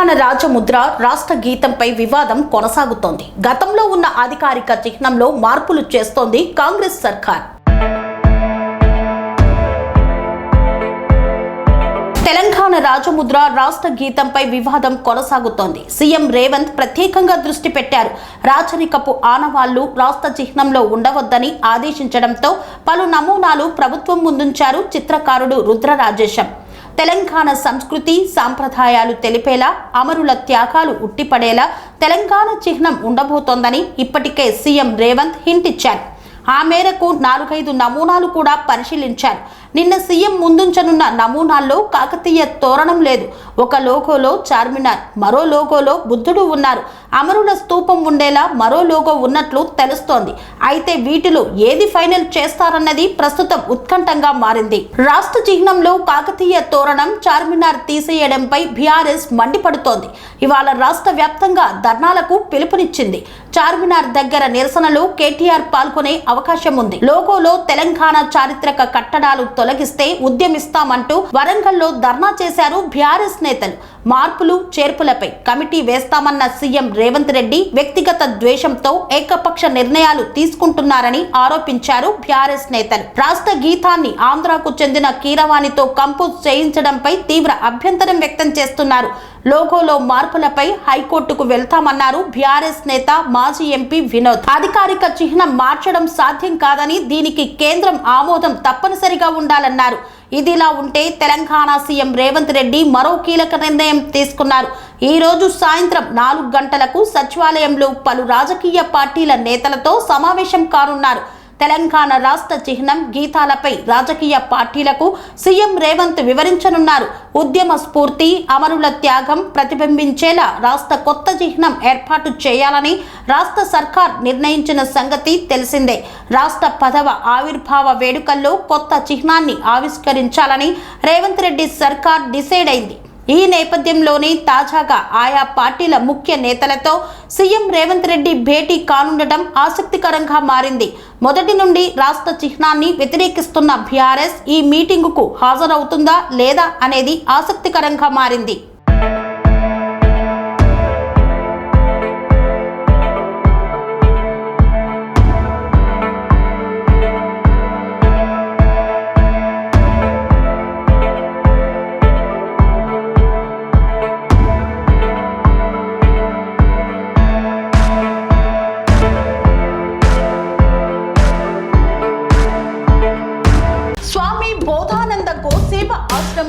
తెలంగాణ రాజముద్ర రాష్ట్ర గీతంపై వివాదం కొనసాగుతోంది. గతంలో ఉన్న అధికారిక చిహ్నంలో మార్పులు చేస్తోంది కాంగ్రెస్ సర్కార్. తెలంగాణ రాజముద్ర రాష్ట్ర గీతంపై వివాదం కొనసాగుతోంది. సీఎం రేవంత్ ప్రత్యేకంగా దృష్టి పెట్టారు. రాచరికపు ఆనవాళ్ళు రాష్ట్ర చిహ్నంలో ఉండవద్దని ఆదేశించడంతో పలు నమూనాలు ప్రభుత్వం ముందుంచారు చిత్రకారుడు రుద్ర రాజేశం తెలంగాణ సంస్కృతి సాంప్రదాయాలు తెలిపేలా అమరుల త్యాగాలు ఉట్టిపడేలా తెలంగాణ చిహ్నం ఉండబోతోందని ఇప్పటికే సీఎం రేవంత్ హింట్ ఇచ్చారు ఆ మేరకు నాలుగైదు నమూనాలు కూడా పరిశీలించారు. నిన్న సీఎం ముందుంచనున్న నమూనాల్లో కాకతీయ తోరణం లేదు. ఒక లోగోలో చార్మినార్ మరో లోగోలో బుద్ధుడు ఉన్నారు. అమరుల స్తూపం ఉండేలా మరో లోగో ఉన్నట్లు తెలుస్తోంది. అయితే వీటిలో ఏది ఫైనల్ చేస్తారన్నది ప్రస్తుతం ఉత్కంఠంగా మారింది. రాష్ట్ర చిహ్నంలో కాకతీయ తోరణం చార్మినార్ తీసేయడంపై బీఆర్ఎస్ మండిపడుతోంది. ఇవాళ రాష్ట్ర వ్యాప్తంగా ధర్నాలకు పిలుపునిచ్చింది. చార్మినార్ దగ్గర నిరసనలో కేటీఆర్ పాల్గొనే అవకాశం ఉంది. లోగోలో తెలంగాణ చారిత్రక కట్టడాలు తొలగిస్తే ఉద్యమిస్తామంటూ వరంగల్లో ధర్నా చేశారు బీఆర్ఎస్ నేతలు. మార్పులు చేర్పులపై కమిటీ వేస్తామన్న సీఎం రేవంత్ రెడ్డి వ్యక్తిగత ద్వేషంతో ఏకపక్ష నిర్ణయాలు తీసుకుంటున్నారని ఆరోపించారు బీఆర్ఎస్ నేతలు. రాష్ట్ర గీతాన్ని ఆంధ్రాకు చెందిన కీరవాణితో కంపోజ్ చేయించడంపై తీవ్ర అభ్యంతరం వ్యక్తం చేస్తున్నారు లోగోలో మార్పులపై హైకోర్టుకు వెళ్తామన్నారు బీఆర్ఎస్ నేత మాజీ ఎంపీ వినోద్. అధికారిక చిహ్నం మార్చడం సాధ్యం కాదని దీనికి కేంద్రం ఆమోదం తప్పనిసరిగా ఉండాలన్నారు. ఇదిలా ఉంటే తెలంగాణ సీఎం రేవంత్ రెడ్డి మరో కీలక నిర్ణయం తీసుకున్నారు. ఈ రోజు సాయంత్రం నాలుగు గంటలకు సచివాలయంలో పలు రాజకీయ పార్టీల నేతలతో సమావేశం కానున్నారు. తెలంగాణ రాష్ట్ర చిహ్నం గీతాలపై రాజకీయ పార్టీలకు సీఎం రేవంత్ వివరించనున్నారు. ఉద్యమ స్ఫూర్తి అమరుల త్యాగం ప్రతిబింబించేలా రాష్ట్ర కొత్త చిహ్నం ఏర్పాటు చేయాలని రాష్ట్ర సర్కార్ నిర్ణయించిన సంగతి తెలిసిందే. రాష్ట్ర పదవ ఆవిర్భావ వేడుకల్లో కొత్త చిహ్నాన్ని ఆవిష్కరించాలని రేవంత్ రెడ్డి సర్కార్ డిసైడ్ అయింది. ఈ నేపథ్యంలోనే తాజాగా ఆయా పార్టీల ముఖ్య నేతలతో సీఎం రేవంత్ రెడ్డి భేటీ కానుండటం ఆసక్తికరంగా మారింది. మొదటి నుండి రాష్ట్ర చిహ్నాన్ని వ్యతిరేకిస్తున్న బీఆర్ఎస్ ఈ మీటింగుకు హాజరవుతుందా లేదా అనేది ఆసక్తికరంగా మారింది.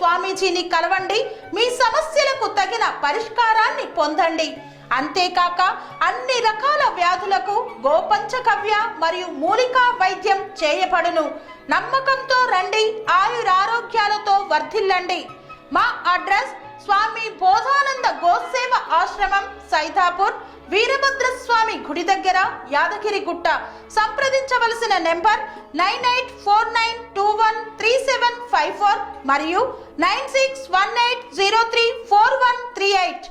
స్వామీజీని కలవండి. మీ సమస్యలకు తగిన పరిష్కారాన్ని పొందండి. అంతేకాక అన్ని రకాల వ్యాధులకు గోపంచకవ్య మరియు మూలికా వైద్యం చేయబడును. నమ్మకంతో రండి ఆయురారోగ్యాలతో వర్ధిల్లండి. మా అడ్రస్ స్వామి బోధానంద గోసేవ ఆశ్రమం సైతాపూర్ వీరభద్ర స్వామి గుడి దగ్గర యాదగిరిగుట్ట. సంప్రదించవలసిన number nine eight four nine two one three seven five four మరియు nine six one eight zero three four one three eight